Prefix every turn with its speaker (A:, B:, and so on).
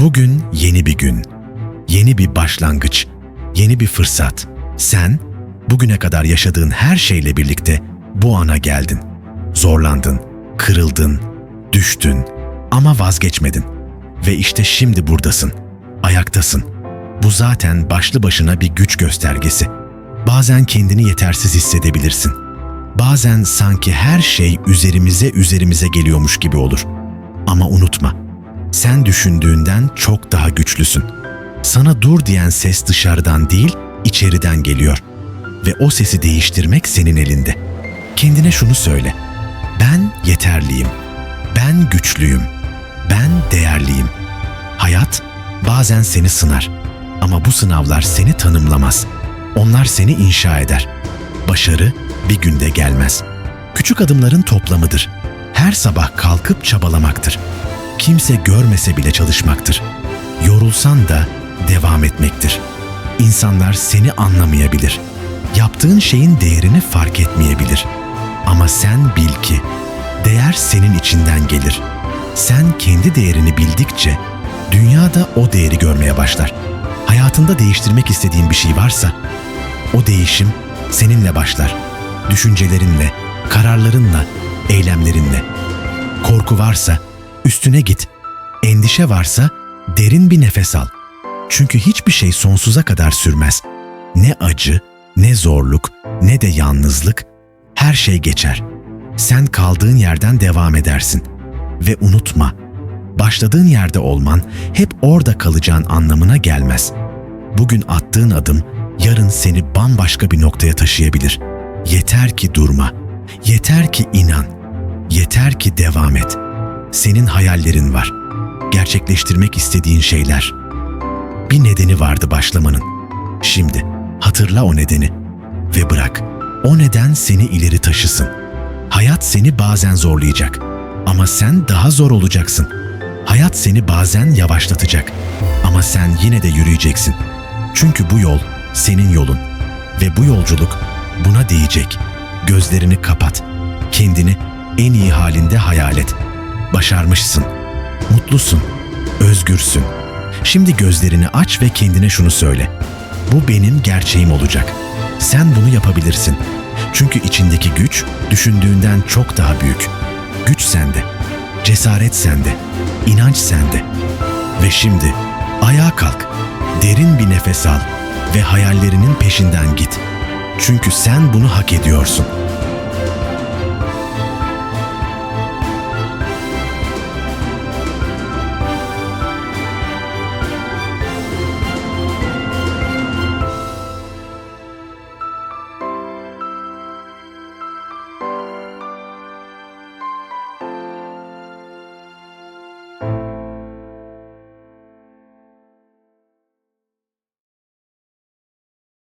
A: Bugün yeni bir gün, yeni bir başlangıç, yeni bir fırsat. Sen bugüne kadar yaşadığın her şeyle birlikte bu ana geldin. Zorlandın, kırıldın, düştün ama vazgeçmedin. Ve işte şimdi buradasın, ayaktasın. Bu zaten başlı başına bir güç göstergesi. Bazen kendini yetersiz hissedebilirsin. Bazen sanki her şey üzerimize üzerimize geliyormuş gibi olur. Ama unutma, sen düşündüğünden çok daha güçlüsün. Sana dur diyen ses dışarıdan değil, içeriden geliyor. Ve o sesi değiştirmek senin elinde. Kendine şunu söyle. Ben yeterliyim. Ben güçlüyüm. Ben değerliyim. Hayat bazen seni sınar. Ama bu sınavlar seni tanımlamaz. Onlar seni inşa eder. Başarı bir günde gelmez. Küçük adımların toplamıdır. Her sabah kalkıp çabalamaktır. Kimse görmese bile çalışmaktır. Yorulsan da devam etmektir. İnsanlar seni anlamayabilir. Yaptığın şeyin değerini fark etmeyebilir. Ama sen bil ki değer senin içinden gelir. Sen kendi değerini bildikçe dünya da o değeri görmeye başlar. Hayatında değiştirmek istediğin bir şey varsa o değişim seninle başlar. Düşüncelerinle, kararlarınla, eylemlerinle. Korku varsa üstüne git. Endişe varsa derin bir nefes al. Çünkü hiçbir şey sonsuza kadar sürmez. Ne acı, ne zorluk, ne de yalnızlık, her şey geçer. Sen kaldığın yerden devam edersin. Ve unutma, başladığın yerde olman hep orada kalacağın anlamına gelmez. Bugün attığın adım yarın seni bambaşka bir noktaya taşıyabilir. Yeter ki durma, yeter ki inan, yeter ki devam et. Senin hayallerin var, gerçekleştirmek istediğin şeyler. Bir nedeni vardı başlamanın. Şimdi hatırla o nedeni ve bırak. O neden seni ileri taşısın. Hayat seni bazen zorlayacak ama sen daha zor olacaksın. Hayat seni bazen yavaşlatacak ama sen yine de yürüyeceksin. Çünkü bu yol senin yolun ve bu yolculuk buna değecek. Gözlerini kapat. Kendini en iyi halinde hayal et. Başarmışsın. Mutlusun. Özgürsün. Şimdi gözlerini aç ve kendine şunu söyle. Bu benim gerçeğim olacak. Sen bunu yapabilirsin. Çünkü içindeki güç düşündüğünden çok daha büyük. Güç sende. Cesaret sende. inanç sende. Ve şimdi ayağa kalk. Derin bir nefes al ve hayallerinin peşinden git. Çünkü sen bunu hak ediyorsun.